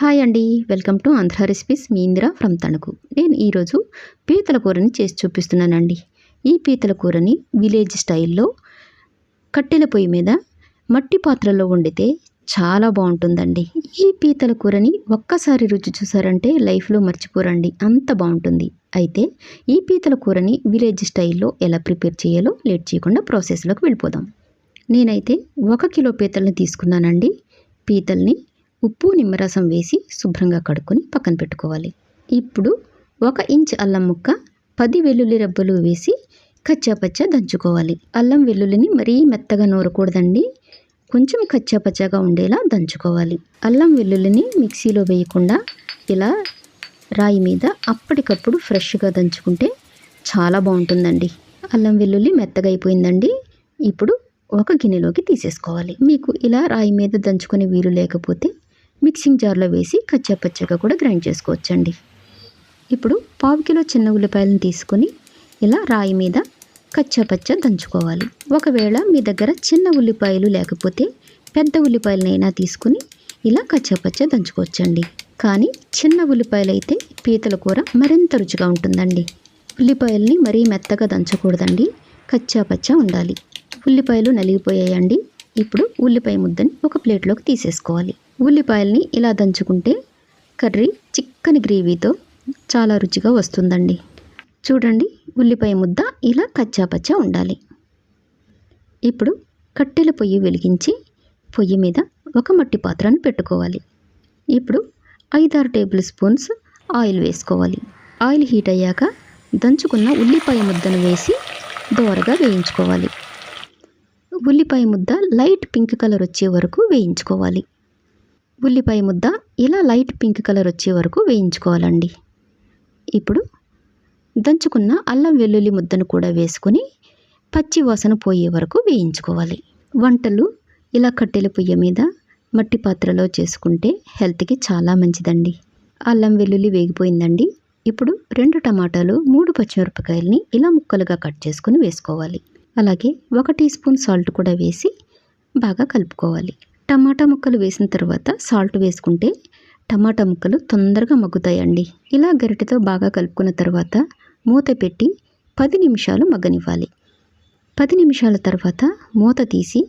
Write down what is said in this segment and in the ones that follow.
Hi అండి. Welcome to Andhra recipes. Me Indira from Tanuku. నేను ఈరోజు పీతల కూరని చేసి చూపిస్తున్నానండి. ఈ పీతల కూరని విలేజ్ స్టైల్లో కట్టెల పొయ్యి మీద మట్టి పాత్రలో వండితే చాలా బాగుంటుందండి. ఈ పీతల కూరని ఒక్కసారి రుచి చూసారంటే లైఫ్లో మర్చిపోరండి. అంత బాగుంటుంది. అయితే ఈ పీతల కూరని విలేజ్ స్టైల్లో ఎలా ప్రిపేర్ చేయాలో లేట్ చేయకుండా ప్రాసెస్లోకి వెళ్ళిపోదాం. నేనైతే ఒక కిలో పీతల్ని తీసుకున్నానండి. పీతల్ని ఉప్పు నిమ్మరసం వేసి శుభ్రంగా కడుక్కొని పక్కన పెట్టుకోవాలి. ఇప్పుడు ఒక ఇంచ్ అల్లం ముక్క పది వెల్లుల్లి రబ్బలు వేసి కచ్చాపచ్చా దంచుకోవాలి. అల్లం వెల్లుల్లిని మరీ మెత్తగా నూరకూడదండి. కొంచెం కచ్చాపచ్చాగా ఉండేలా దంచుకోవాలి. అల్లం వెల్లుల్లిని మిక్సీలో వేయకుండా ఇలా రాయి మీద అప్పటికప్పుడు ఫ్రెష్గా దంచుకుంటే చాలా బాగుంటుందండి. అల్లం వెల్లుల్లి మెత్తగా అయిపోయిందండి. ఇప్పుడు ఒక గిన్నెలోకి తీసేసుకోవాలి. మీకు ఇలా రాయి మీద దంచుకునే వీలు లేకపోతే మిక్సింగ్ జార్లో వేసి కచ్చాపచ్చగా కూడా గ్రైండ్ చేసుకోవచ్చండి. ఇప్పుడు పావు కిలో చిన్న ఉల్లిపాయలను తీసుకొని ఇలా రాయి మీద కచ్చాపచ్చ దంచుకోవాలి. ఒకవేళ మీ దగ్గర చిన్న ఉల్లిపాయలు లేకపోతే పెద్ద ఉల్లిపాయలనైనా తీసుకుని ఇలా కచ్చాపచ్చ దంచుకోవచ్చండి. కానీ చిన్న ఉల్లిపాయలు అయితే పీతల కూర మరింత రుచిగా ఉంటుందండి. ఉల్లిపాయల్ని మరీ మెత్తగా దంచకూడదండి. కచ్చాపచ్చ ఉండాలి. ఉల్లిపాయలు నలిగిపోయాయండి. ఇప్పుడు ఉల్లిపాయ ముద్దని ఒక ప్లేట్లోకి తీసేసుకోవాలి. ఉల్లిపాయల్ని ఇలా దంచుకుంటే కర్రీ చిక్కని గ్రేవీతో చాలా రుచిగా వస్తుందండి. చూడండి ఉల్లిపాయ ముద్ద ఇలా కచ్చాపచ్చా ఉండాలి. ఇప్పుడు కట్టెల పొయ్యి వెలిగించి పొయ్యి మీద ఒక మట్టి పాత్రను పెట్టుకోవాలి. ఇప్పుడు ఐదారు టేబుల్ స్పూన్స్ ఆయిల్ వేసుకోవాలి. ఆయిల్ హీట్ అయ్యాక దంచుకున్న ఉల్లిపాయ ముద్దను వేసి దోరగా వేయించుకోవాలి. ఉల్లిపాయ ముద్ద లైట్ పింక్ కలర్ వచ్చే వరకు వేయించుకోవాలి. ఉల్లిపాయ ముద్ద ఇలా లైట్ పింక్ కలర్ వచ్చే వరకు వేయించుకోవాలండి. ఇప్పుడు దంచుకున్న అల్లం వెల్లుల్లి ముద్దను కూడా వేసుకొని పచ్చి వాసన పోయే వరకు వేయించుకోవాలి. వంటలు ఇలా కట్టెల పొయ్యి మీద మట్టి పాత్రలో చేసుకుంటే హెల్త్కి చాలా మంచిదండి. అల్లం వెల్లుల్లి వేగిపోయిందండి. ఇప్పుడు రెండు టమాటాలు మూడు పచ్చిమిరపకాయలని ఇలా ముక్కలుగా కట్ చేసుకొని వేసుకోవాలి. అలాగే ఒక టీ స్పూన్ సాల్ట్ కూడా వేసి బాగా కలుపుకోవాలి. టమాటా ముక్కలు వేసిన తర్వాత సాల్ట్ వేసుకుంటే టమాటా ముక్కలు తొందరగా మగ్గుతాయండి. ఇలా గరిటెతో బాగా కలుపుకున్న తర్వాత మూత పెట్టి పది నిమిషాలు మగ్గనివ్వాలి. పది నిమిషాల తర్వాత మూత తీసి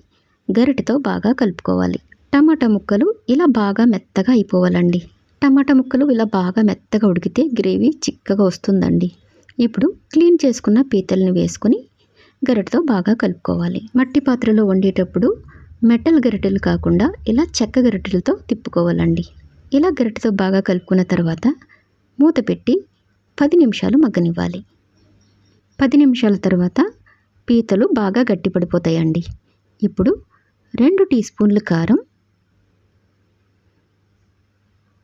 గరిటెతో బాగా కలుపుకోవాలి. టమాటా ముక్కలు ఇలా బాగా మెత్తగా అయిపోవాలండి. టమాటా ముక్కలు ఇలా బాగా మెత్తగా ఉడికితే గ్రేవీ చిక్కగా వస్తుందండి. ఇప్పుడు క్లీన్ చేసుకున్న పీతల్ని వేసుకొని గరిటతో బాగా కలుపుకోవాలి. మట్టి పాత్రలో వండేటప్పుడు మెటల్ గరిటెలు కాకుండా ఇలా చెక్క గరిటెలతో తిప్పుకోవాలండి. ఇలా గరిటెతో బాగా కలుపుకున్న తర్వాత మూత పెట్టి పది నిమిషాలు మగ్గనివ్వాలి. పది నిమిషాల తర్వాత పీతలు బాగా గట్టిపడిపోతాయండి. ఇప్పుడు రెండు టీ స్పూన్లు కారం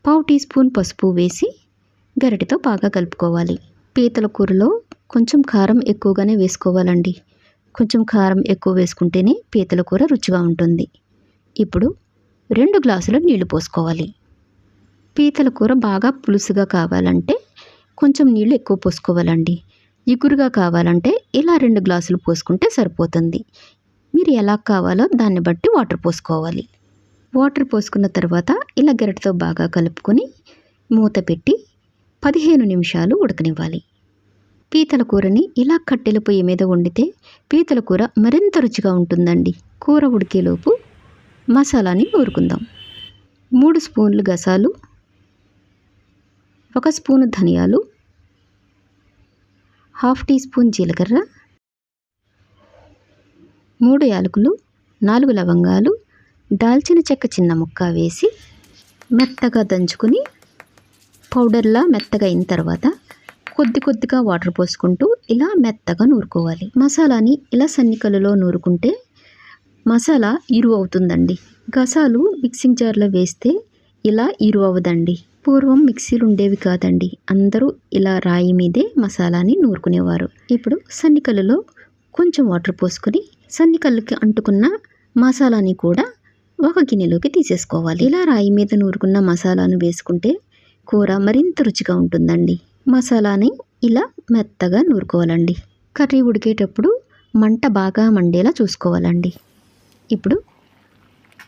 పావు టీ స్పూన్ పసుపు వేసి గరిటెతో బాగా కలుపుకోవాలి. పీతల కూరలో కొంచెం కారం ఎక్కువగానే వేసుకోవాలండి. కొంచెం కారం ఎక్కువ వేసుకుంటేనే పీతల కూర రుచిగా ఉంటుంది. ఇప్పుడు రెండు గ్లాసుల నీళ్ళు పోసుకోవాలి. పీతల కూర బాగా పులుసుగా కావాలంటే కొంచెం నీళ్ళు ఎక్కువ పోసుకోవాలండి. ఇగురుగా కావాలంటే ఇలా రెండు గ్లాసులు పోసుకుంటే సరిపోతుంది. మీరు ఎలా కావాలో దాన్ని బట్టి వాటర్ పోసుకోవాలి. వాటర్ పోసుకున్న తర్వాత ఇలా గరిటతో బాగా కలుపుకొని మూత పెట్టి పదిహేను నిమిషాలు ఉడకనివ్వాలి. పీతల కూరని ఇలా కట్టెల పొయ్యి మీద వండితే పీతల కూర మరింత రుచిగా ఉంటుందండి. కూర ఉడికేలోపు మసాలాని నూరుకుందాం మూడు స్పూన్లు గసాలు ఒక స్పూను ధనియాలు హాఫ్ టీ స్పూన్ జీలకర్ర మూడు యాలకులు నాలుగు లవంగాలు దాల్చిన చెక్క చిన్న ముక్క వేసి మెత్తగా దంచుకుని పౌడర్లా మెత్తగా అయిన తర్వాత కొద్ది కొద్దిగా వాటర్ పోసుకుంటూ ఇలా మెత్తగా నూరుకోవాలి. మసాలాని ఇలా సన్నికలలో నూరుకుంటే మసాలా ఇరువు అవుతుందండి. గసాలు మిక్సింగ్ జార్లో వేస్తే ఇలా ఇరువు అవ్వదండి. పూర్వం మిక్సీలు ఉండేవి కాదండి. అందరూ ఇలా రాయి మీదే మసాలాని నూరుకునేవారు. ఇప్పుడు సన్నికలలో కొంచెం వాటర్ పోసుకొని సన్నికళ్ళకి అంటుకున్న మసాలాని కూడా ఒక గిన్నెలోకి తీసేసుకోవాలి. ఇలా రాయి మీద నూరుకున్న మసాలాను వేసుకుంటే కూర మరింత రుచిగా ఉంటుందండి. మసాలాని ఇలా మెత్తగా నూరుకోవాలండి. కర్రీ ఉడికేటప్పుడు మంట బాగా మండేలా చూసుకోవాలండి. ఇప్పుడు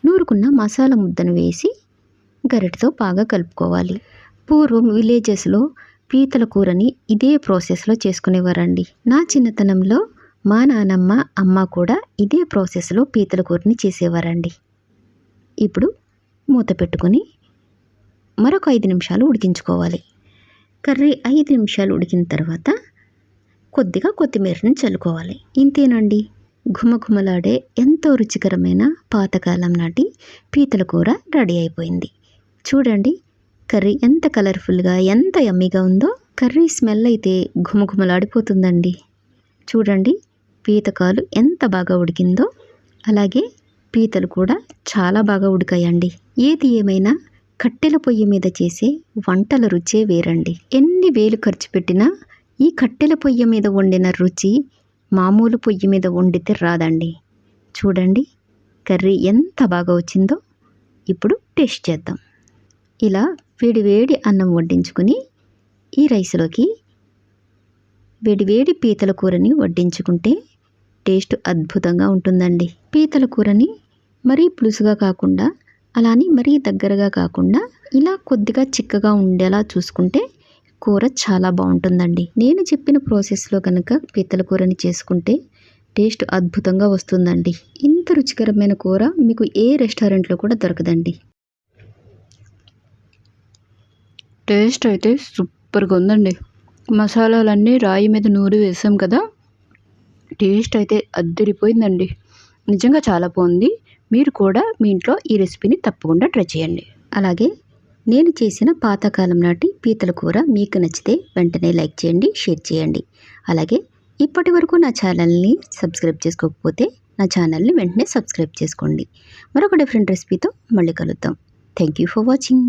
నూరుకున్న మసాలా ముద్దను వేసి గరిటతో బాగా కలుపుకోవాలి. పూర్వం విలేజెస్లో పీతల కూరని ఇదే ప్రాసెస్లో చేసుకునేవారండి. నా చిన్నతనంలో మా నానమ్మ అమ్మ కూడా ఇదే ప్రాసెస్లో పీతల కూరని చేసేవారండి. ఇప్పుడు మూత పెట్టుకొని మరొక ఐదు నిమిషాలు ఉడికించుకోవాలి. కర్రీ ఐదు నిమిషాలు ఉడికిన తర్వాత కొద్దిగా కొత్తిమీరని చల్లుకోవాలి. ఇంతేనండి. ఘుమఘుమలాడే ఎంతో రుచికరమైన పాతకాలం నాటి పీతల కూర రెడీ అయిపోయింది. చూడండి కర్రీ ఎంత కలర్ఫుల్గా ఎంత యమ్మీగా ఉందో. కర్రీ స్మెల్ అయితే ఘుమఘుమలాడిపోతుందండి. చూడండి పీతకాలు ఎంత బాగా ఉడికిందో. అలాగే పీతలు కూడా చాలా బాగా ఉడికాయండి. ఏది ఏమైనా కట్టెల పొయ్యి మీద చేసే వంటల రుచే వేరండి. ఎన్ని వేలు ఖర్చు పెట్టినా ఈ కట్టెల పొయ్యి మీద వండిన రుచి మామూలు పొయ్యి మీద వండితే రాదండి. చూడండి కర్రీ ఎంత బాగా వచ్చిందో. ఇప్పుడు టేస్ట్ చేద్దాం. ఇలా వేడివేడి అన్నం వడ్డించుకుని ఈ రైస్లోకి వేడివేడి పీతల కూరని వడ్డించుకుంటే టేస్ట్ అద్భుతంగా ఉంటుందండి. పీతల కూరని మరీ పులుసుగా కాకుండా అలానే మరీ దగ్గరగా కాకుండా ఇలా కొద్దిగా చిక్కగా ఉండేలా చూసుకుంటే కూర చాలా బాగుంటుందండి. నేను చెప్పిన ప్రాసెస్లో కనుక పీతల కూరని చేసుకుంటే టేస్ట్ అద్భుతంగా వస్తుందండి. ఇంత రుచికరమైన కూర మీకు ఏ రెస్టారెంట్లో కూడా దొరకదండి. టేస్ట్ అయితే సూపర్గా ఉందండి. మసాలాలన్నీ రాయి మీద నూరి వేసాం కదా టేస్ట్ అయితే అద్దరిపోయిందండి నిజంగా చాలా బాగుంది. మీరు కూడా మీ ఇంట్లో ఈ రెసిపీని తప్పకుండా ట్రై చేయండి. అలాగే నేను చేసిన పాతకాలం నాటి పీతల కూర మీకు నచ్చితే వెంటనే లైక్ చేయండి షేర్ చేయండి. అలాగే ఇప్పటి వరకు నా ఛానల్ని సబ్స్క్రైబ్ చేసుకోకపోతే నా ఛానల్ని వెంటనే సబ్స్క్రైబ్ చేసుకోండి. మరొక డిఫరెంట్ రెసిపీతో మళ్ళీ కలుద్దాం. Thank you for watching